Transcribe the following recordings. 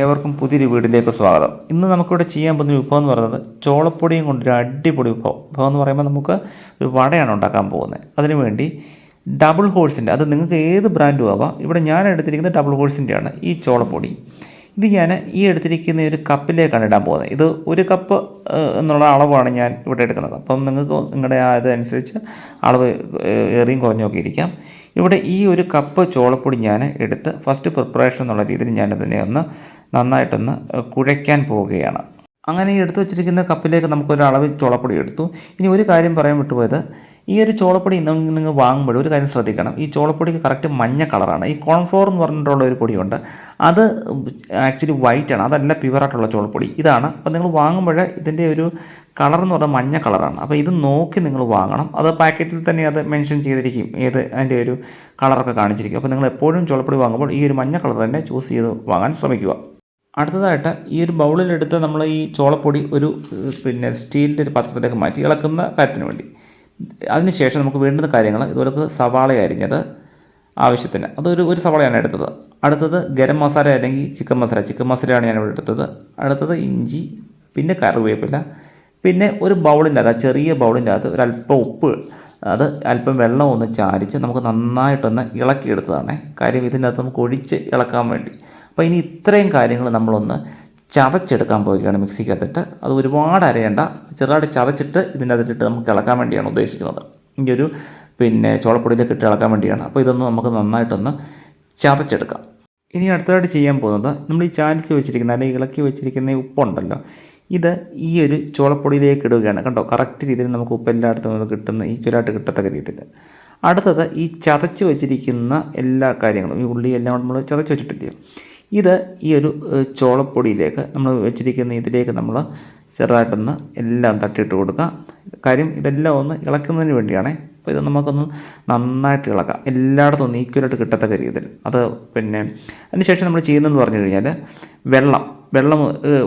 ഏവർക്കും പുതിയൊരു വീടിലേക്ക് സ്വാഗതം. ഇന്ന് നമുക്കിവിടെ ചെയ്യാൻ പോകുന്ന വിഭവം എന്ന് പറയുന്നത് ചോളപ്പൊടിയും കൊണ്ടൊരു അടിപൊളി വിഭവം. വിഭവം എന്ന് പറയുമ്പോൾ നമുക്ക് ഒരു വടയാണ് ഉണ്ടാക്കാൻ പോകുന്നത്. അതിനുവേണ്ടി ഡബിൾ ഹോഴ്സിന്റെ അത് നിങ്ങൾക്ക് ഏത് ബ്രാൻഡും ആവാം. ഇവിടെ ഞാൻ എടുത്തിരിക്കുന്നത് ഡബിൾ ഹോഴ്സിന്റെയാണ് ഈ ചോളപ്പൊടി. ഇത് ഞാൻ ഈ എടുത്തിരിക്കുന്ന ഒരു കപ്പിലേക്കാണ് ഇടാൻ പോകുന്നത്. ഇത് ഒരു കപ്പ് എന്നുള്ള അളവാണ് ഞാൻ ഇവിടെ എടുക്കുന്നത്. അപ്പം നിങ്ങൾക്ക് നിങ്ങളുടെ ഇതനുസരിച്ച് അളവ് ഏറിയും കുറഞ്ഞൊക്കെ ഇരിക്കാം. ഇവിടെ ഈ ഒരു കപ്പ് ചോളപ്പൊടി ഞാൻ എടുത്ത് ഫസ്റ്റ് പ്രിപ്പറേഷൻ എന്നുള്ള രീതിയിൽ ഞാൻ ഞാനതിനെ ഒന്ന് നന്നായിട്ടൊന്ന് കുഴയ്ക്കാൻ പോവുകയാണ്. അങ്ങനെ ഈ എടുത്തു വെച്ചിരിക്കുന്ന കപ്പിലേക്ക് നമുക്കൊരു അളവ് ചോളപ്പൊടി എടുത്തു. ഇനി ഒരു കാര്യം പറയാൻ വിട്ടുപോയത് ഈ ഒരു ചോളപ്പൊടി നിങ്ങൾ വാങ്ങുമ്പോൾ ഒരു കാര്യം ശ്രദ്ധിക്കണം. ഈ ചോളപ്പൊടിക്ക് കറക്റ്റ് മഞ്ഞ കളറാണ്. ഈ കോൺഫ്ലോർ എന്ന് പറഞ്ഞിട്ടുള്ള ഒരു പൊടിയുണ്ട്. അത് ആക്ച്വലി വൈറ്റ് ആണ്. അതല്ല പ്യുവറായിട്ടുള്ള ചോളപ്പൊടി. ഇതാണ്. അപ്പോൾ നിങ്ങൾ വാങ്ങുമ്പോൾ ഇതിന്റെ ഒരു കളർ എന്ന് പറഞ്ഞാൽ മഞ്ഞ കളറാണ്. അപ്പോൾ ഇത് നോക്കി നിങ്ങൾ വാങ്ങണം. അത് പാക്കറ്റിൽ തന്നെ അത് മെൻഷൻ ചെയ്തിരിക്കും. ഏത് അതിന്റെ ഒരു കളറൊക്കെ കാണിച്ചിരിക്കും. അപ്പോൾ നിങ്ങൾ എപ്പോഴും ചോളപ്പൊടി വാങ്ങുമ്പോൾ ഈ ഒരു മഞ്ഞ കളർ തന്നെ ചൂസ് ചെയ്ത് വാങ്ങാൻ ശ്രമിക്കുക. അടുത്തതായിട്ട് ഈ ഒരു ബൗളിലെടുത്ത് നമ്മൾ ഈ ചോളപ്പൊടി ഒരു പിന്നെ സ്റ്റീലിന്റെ ഒരു പാത്രത്തിലേക്ക് മാറ്റി ഇളക്കുന്ന കാര്യത്തിന് വേണ്ടി. അതിനുശേഷം നമുക്ക് വേണ്ടുന്ന കാര്യങ്ങൾ ഇതുപോലെ സവാള അരിഞ്ഞത് ആവശ്യത്തിന്. അതൊരു ഒരു സവാളയാണ് എടുത്തത്. അടുത്തത് ഗരം മസാല അല്ലെങ്കിൽ ചിക്കൻ മസാല. ചിക്കൻ മസാലയാണ് ഞാൻ എടുത്തത്. അടുത്തത് ഇഞ്ചി പിന്നെ കറിവേപ്പില. പിന്നെ ഒരു ബൗളിന്റെ അകത്ത് ചെറിയ ബൗളിന്റെ അകത്ത് ഒരല്പം ഉപ്പ് അത് അല്പം വെള്ളം ഒന്ന് ചാലിച്ച് നമുക്ക് നന്നായിട്ടൊന്ന് ഇളക്കിയെടുത്തതാണ്. കാര്യം ഇതിനകത്ത് നമുക്ക് ഒഴിച്ച് ഇളക്കാൻ വേണ്ടി. അപ്പോൾ ഇനി ഇത്രയും കാര്യങ്ങൾ നമ്മളൊന്ന് ചതച്ചെടുക്കാൻ പോവുകയാണ് മിക്സിക്കകത്തിട്ട്. അത് ഒരുപാട് അരയേണ്ട. ചെറുതായിട്ട് ചതച്ചിട്ട് ഇതിന്റെ അകത്തിട്ട് നമുക്ക് ഇളക്കാൻ വേണ്ടിയാണ് ഉദ്ദേശിക്കുന്നത്. ഈ ഒരു പിന്നെ ചോളപ്പൊടിയിലേക്ക് ഇട്ട് ഇളക്കാൻ വേണ്ടിയാണ്. അപ്പോൾ ഇതൊന്ന് നമുക്ക് നന്നായിട്ടൊന്ന് ചതച്ചെടുക്കാം. ഇനി അടുത്തതായിട്ട് ചെയ്യാൻ പോകുന്നത് നമ്മൾ ഈ ചാലിച്ച് വെച്ചിരിക്കുന്ന അല്ലെങ്കിൽ ഇളക്കി വെച്ചിരിക്കുന്ന ഉപ്പുണ്ടല്ലോ. ഇത് ഈ ഒരു ചോളപ്പൊടിയിലേക്ക് ഇടുകയാണ്. കണ്ടോ? കറക്റ്റ് രീതിയിൽ നമുക്ക് ഉപ്പ് എല്ലായിടത്തും നിന്ന് കിട്ടുന്ന ഈക്വലായിട്ട് കിട്ടത്തക്ക രീതിയിൽ. അടുത്തത് ഈ ചതച്ച് വെച്ചിരിക്കുന്ന എല്ലാ കാര്യങ്ങളും ഈ ഉള്ളി എല്ലാം നമ്മൾ ചതച്ച് വെച്ചിട്ടില്ലേ? ഇത് ഈ ഒരു ചോളപ്പൊടിയിലേക്ക് നമ്മൾ വെച്ചിരിക്കുന്ന ഇതിലേക്ക് നമ്മൾ ചെറുതായിട്ടൊന്ന് എല്ലാം തട്ടിയിട്ട് കൊടുക്കുക. കാര്യം ഇതെല്ലാം ഒന്ന് ഇളക്കുന്നതിന് വേണ്ടിയാണ് അപ്പോൾ ഇത് നമുക്കൊന്ന് നന്നായിട്ട് ഇളക്കാം. എല്ലായിടത്തും ഒന്ന് ഈക്വലായിട്ട് കിട്ടത്തക്ക രീതിയിൽ. അത് പിന്നെ അതിനുശേഷം നമ്മൾ ചെയ്യുന്നതെന്ന് പറഞ്ഞു കഴിഞ്ഞാൽ വെള്ളം. വെള്ളം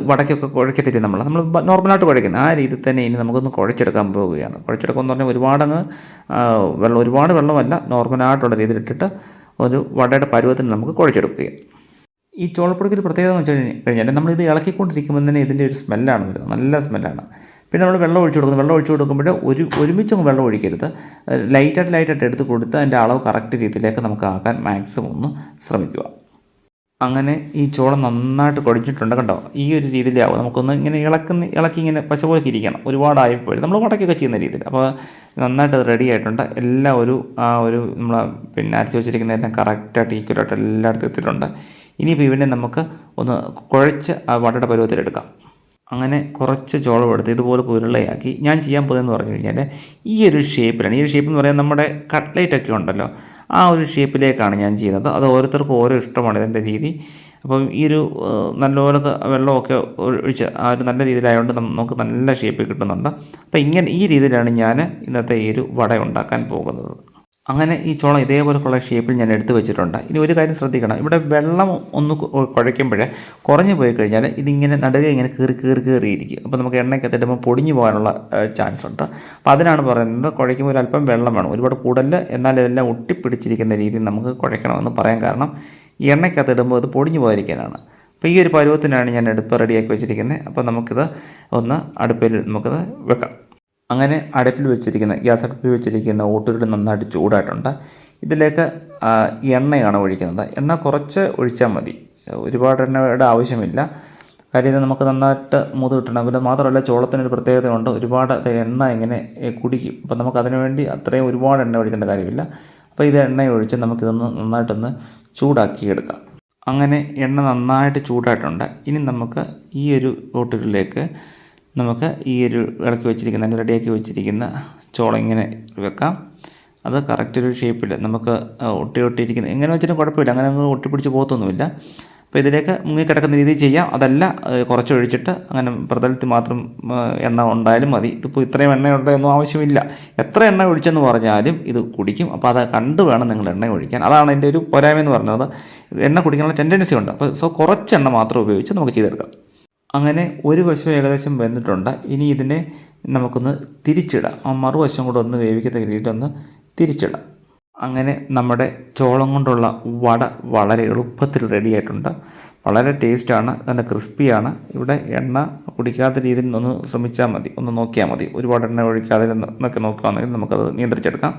വടക്കൊക്കെ കുഴക്കത്തില്ല നമ്മൾ നമ്മൾ നോർമലായിട്ട് കുഴക്കുന്നത് ആ രീതിയിൽ തന്നെ ഇനി നമുക്കൊന്ന് കുഴച്ചെടുക്കാൻ പോവുകയാണ്. കുഴച്ചെടുക്കുമെന്ന് പറഞ്ഞാൽ ഒരുപാടങ്ങ് വെള്ളം ഒരുപാട് വെള്ളമല്ല നോർമലായിട്ടുള്ള രീതിയിലിട്ടിട്ട് ഒരു വടയുടെ പരുവത്തിന് നമുക്ക് കുഴച്ചെടുക്കുകയാണ് ഈ ചോളപ്പൊടിക്കൊരു പ്രത്യേകത എന്ന് വെച്ച് കഴിഞ്ഞാൽ നമ്മളിത് ഇളക്കിക്കൊണ്ടിരിക്കുമ്പോൾ തന്നെ ഇതിന്റെ ഒരു സ്മെല്ലാണ് വരുന്നത്. നല്ല സ്മെല്ലാണ്. പിന്നെ നമ്മൾ വെള്ളം ഒഴിച്ചു കൊടുക്കുന്നത് വെള്ളം ഒഴിച്ചു കൊടുക്കുമ്പോൾ ഒരു ഒരുമിച്ചങ്ങ് വെള്ളം ഒഴിക്കരുത്. ലൈറ്റായിട്ട് ലൈറ്റായിട്ട് എടുത്ത് കൊടുത്ത് അതിന്റെ അളവ് കറക്റ്റ് രീതിയിലേക്ക് നമുക്ക് ആക്കാൻ മാക്സിമം ഒന്ന് ശ്രമിക്കുക. അങ്ങനെ ഈ ചോളം നന്നായിട്ട് കുഴച്ചിട്ടുണ്ട് കണ്ടോ? ഈ ഒരു രീതിയിലാവും നമുക്കൊന്ന് ഇങ്ങനെ ഇളക്കുന്ന ഇളക്കി ഇങ്ങനെ പശ പോലെ ഇരിക്കണം ഒരുപാടായിപ്പോയി നമ്മൾ വടക്കൊക്കെ ചെയ്യുന്ന രീതിയിൽ. അപ്പോൾ നന്നായിട്ട് റെഡി ആയിട്ടുണ്ട്. എല്ലാ ഒരു ആ ഒരു നമ്മൾ പിന്നെ അരച്ച് വെച്ചിരിക്കുന്ന എല്ലാം കറക്റ്റായിട്ട് ഈക്വലായിട്ട് എല്ലായിടത്തും എത്തിയിട്ടുണ്ട്. ഇനിയിപ്പോൾ ഇവനെ നമുക്ക് ഒന്ന് കുഴച്ച് ആ വടയുടെ പരുവത്തിലെടുക്കാം അങ്ങനെ കുറച്ച് ചോളം എടുത്ത് ഇതുപോലെ ഉരുളയാക്കി ഞാൻ ചെയ്യാൻ പോകുന്നതെന്ന് പറഞ്ഞു കഴിഞ്ഞാൽ ഈ ഒരു ഷേപ്പിലാണ് ഈ ഒരു ഷേപ്പ് എന്ന് പറയുന്നത് നമ്മുടെ കട്ട്ലേറ്റ് ഒക്കെ ഉണ്ടല്ലോ. ആ ഒരു ഷേപ്പിലേക്കാണ് ഞാൻ ചെയ്യുന്നത്. അത് ഓരോരുത്തർക്കും ഓരോ ഇഷ്ടമാണ് ഇതിന്റെ രീതി. അപ്പം ഈ ഒരു നല്ലപോലെ വെള്ളമൊക്കെ ഒഴിച്ച് ആ ഒരു നല്ല രീതിയിലായതുകൊണ്ട് നമുക്ക് നല്ല ഷേപ്പ് കിട്ടുന്നുണ്ട്. അപ്പം ഇങ്ങനെ ഈ രീതിയിലാണ് ഞാൻ ഇന്നത്തെ ഈ ഒരു വട ഉണ്ടാക്കാൻ പോകുന്നത്. അങ്ങനെ ഈ ചോളം ഇതേപോലെയുള്ള ഷേപ്പിൽ ഞാൻ എടുത്തു വെച്ചിട്ടുണ്ട്. ഇനി ഒരു കാര്യം ശ്രദ്ധിക്കണം. ഇവിടെ വെള്ളം ഒന്ന് കുഴയ്ക്കുമ്പോൾ കുറഞ്ഞു പോയി കഴിഞ്ഞാൽ ഇതിങ്ങനെ നടുക ഇങ്ങനെ കീറി കീറി കീറിയിരിക്കും അപ്പോൾ നമുക്ക് എണ്ണയ്ക്കകത്ത് ഇടുമ്പോൾ പൊടിഞ്ഞു പോകാനുള്ള ചാൻസ് ഉണ്ട്. അപ്പോൾ അതിനാണ് പറയുന്നത് കുഴയ്ക്കുമ്പോൾ അല്പം വെള്ളം വേണം. ഒരുപാട് കൂടുതൽ എന്നാൽ ഇതെല്ലാം ഒട്ടിപ്പിടിച്ചിരിക്കുന്ന രീതിയിൽ നമുക്ക് കുഴയ്ക്കണമെന്ന് പറയാൻ കാരണം ഈ എണ്ണയ്ക്കകത്ത് ഇടുമ്പോൾ അത് പൊടിഞ്ഞു പോയിരിക്കാനാണ് അപ്പോൾ ഈ ഒരു പരുവത്തിനാണ് ഞാൻ അടുപ്പ് റെഡിയാക്കി വെച്ചിരിക്കുന്നത്. അപ്പോൾ നമുക്കിത് ഒന്ന് അടുപ്പിൽ നമുക്കിത് വെക്കാം. അങ്ങനെ അടുപ്പിൽ വെച്ചിരിക്കുന്ന ഗ്യാസ് അടുപ്പിൽ വെച്ചിരിക്കുന്ന ഓട്ടുകൾ നന്നായിട്ട് ചൂടായിട്ടുണ്ട്. ഇതിലേക്ക് എണ്ണയാണ് ഒഴിക്കുന്നത്. എണ്ണ കുറച്ച് ഒഴിച്ചാൽ മതി. ഒരുപാട് എണ്ണയുടെ ആവശ്യമില്ല. കാര്യം ഇത് നമുക്ക് നന്നായിട്ട് മുത് കിട്ടണമെങ്കിൽ മാത്രമല്ല ചോളത്തിനൊരു പ്രത്യേകതയുണ്ട്. ഒരുപാട് എണ്ണ ഇങ്ങനെ കുടിക്കും. അപ്പോൾ നമുക്ക് അതിനു വേണ്ടി അത്രയും ഒരുപാട് എണ്ണ ഒഴിക്കേണ്ട കാര്യമില്ല. അപ്പോൾ ഇത് എണ്ണ ഒഴിച്ച് നമുക്കിതൊന്ന് നന്നായിട്ടൊന്ന് ചൂടാക്കിയെടുക്കാം. അങ്ങനെ എണ്ണ നന്നായിട്ട് ചൂടായിട്ടുണ്ട്. ഇനി നമുക്ക് ഈ ഒരു ഓട്ടുകളിലേക്ക് നമുക്ക് ഈ ഒരു ഇളക്കി വെച്ചിരിക്കുന്ന റെഡിയാക്കി വെച്ചിരിക്കുന്ന ചോളം ഇങ്ങനെ വെക്കാം. അത് കറക്റ്റ് ഒരു ഷേപ്പിൽ നമുക്ക് ഒട്ടി ഒട്ടിയിരിക്കുന്ന എങ്ങനെ വെച്ചിട്ടും കുഴപ്പമില്ല. അങ്ങനെ അങ്ങ് ഒട്ടിപ്പിടിച്ച് പോകത്തൊന്നുമില്ല. അപ്പോൾ ഇതിലേക്ക് മുങ്ങി കിടക്കുന്ന രീതിയിൽ ചെയ്യാം. അതല്ല ഏഹ്, കുറച്ച് ഒഴിച്ചിട്ട് അങ്ങനെ പ്രതലത്തിൽ മാത്രം എണ്ണ ഉണ്ടായാലും മതി. ഇതിപ്പോൾ ഇത്രയും എണ്ണ ഉണ്ടെന്നും ആവശ്യമില്ല. എത്ര എണ്ണ ഒഴിച്ചെന്ന് പറഞ്ഞാലും ഇത് കുടിക്കും. അപ്പോൾ അത് കണ്ട് വേണം നിങ്ങൾ എണ്ണ ഒഴിക്കാൻ. അതാണ് എന്റെ ഒരു പോരായ്മ എന്ന് പറഞ്ഞത്. എണ്ണ കുടിക്കാനുള്ള ടെൻഡൻസി ഉണ്ട്. അപ്പോൾ സോ കുറച്ച് എണ്ണ മാത്രം ഉപയോഗിച്ച് നമുക്ക് ചെയ്തെടുക്കാം. അങ്ങനെ ഒരു വശം ഏകദേശം വെന്തിട്ടുണ്ട്. ഇനി ഇതിനെ നമുക്കൊന്ന് തിരിച്ചിടാം. ആ മറുവശം കൂടെ ഒന്ന് വേവിക്കത്തക്ക രീതിയിലൊന്ന് തിരിച്ചിടാം. അങ്ങനെ നമ്മുടെ ചോളം കൊണ്ടുള്ള വട വളരെ എളുപ്പത്തിൽ റെഡിയായിട്ടുണ്ട് വളരെ ടേസ്റ്റാണ് നല്ല ക്രിസ്പിയാണ്. ഇവിടെ എണ്ണ കുടിക്കാത്ത രീതിയിൽ ഒന്ന് ശ്രമിച്ചാൽ മതി ഒന്ന് നോക്കിയാൽ മതി. ഒരുപാട് എണ്ണ ഒഴിക്കാതെ എന്നൊക്കെ നോക്കുകയാണെങ്കിൽ നമുക്കത് നിയന്ത്രിച്ചെടുക്കാം.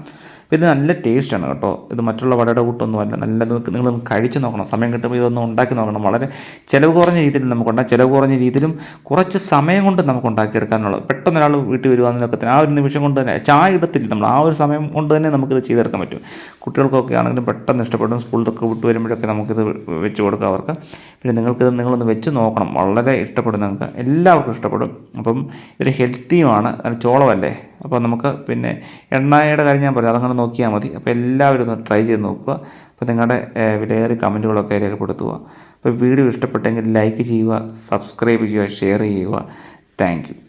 ഇത് നല്ല ടേസ്റ്റാണ് കേട്ടോ. ഇത് മറ്റുള്ള വടയുടെ കൂട്ടൊന്നുമല്ല നല്ലത് നിങ്ങളൊന്ന് കഴിച്ചു നോക്കണം. സമയം കിട്ടുമ്പോൾ ഇതൊന്ന് ഉണ്ടാക്കി നോക്കണം. വളരെ ചിലവ് കുറഞ്ഞ രീതിയിൽ നമുക്കുണ്ടാകും ചിലവ് കുറഞ്ഞ രീതിയിലും കുറച്ച് സമയം കൊണ്ട് നമുക്ക് ഉണ്ടാക്കിയെടുക്കാനുള്ളത് പെട്ടെന്ന് ഒരാൾ വീട്ടിൽ വരുവാന്നൊക്കെ ആ ഒരു നിമിഷം കൊണ്ട് തന്നെ ചായ ഇടത്തില്ല നമ്മൾ. ആ ഒരു സമയം കൊണ്ട് തന്നെ നമുക്കിത് ചെയ്തെടുക്കാൻ പറ്റും. കുട്ടികൾക്കൊക്കെ ആണെങ്കിലും പെട്ടെന്ന് ഇഷ്ടപ്പെടും. സ്കൂളിലൊക്കെ വിട്ട് വരുമ്പോഴൊക്കെ നമുക്കിത് വെച്ച് കൊടുക്കാം അവർക്ക്. പിന്നെ നിങ്ങൾക്കിത് നിങ്ങളൊന്ന് വെച്ച് നോക്കണം. വളരെ ഇഷ്ടപ്പെടും നിങ്ങൾക്ക് എല്ലാവർക്കും ഇഷ്ടപ്പെടും. അപ്പം ഇതൊരു ഹെൽത്തിയുമാണ് ചോളമല്ലേ? അപ്പോൾ നമുക്ക് പിന്നെ എണ്ണയുടെ കാര്യം ഞാൻ പറയാം. അതങ്ങനെ നോക്കിയാൽ മതി. അപ്പോൾ എല്ലാവരും ഒന്ന് ട്രൈ ചെയ്ത് നോക്കുക. അപ്പോൾ നിങ്ങളുടെ വിലയേറിയ കമന്റുകളൊക്കെ രേഖപ്പെടുത്തുക. അപ്പോൾ വീഡിയോ ഇഷ്ടപ്പെട്ടെങ്കിൽ ലൈക്ക് ചെയ്യുക സബ്സ്ക്രൈബ് ചെയ്യുക ഷെയർ ചെയ്യുക. താങ്ക്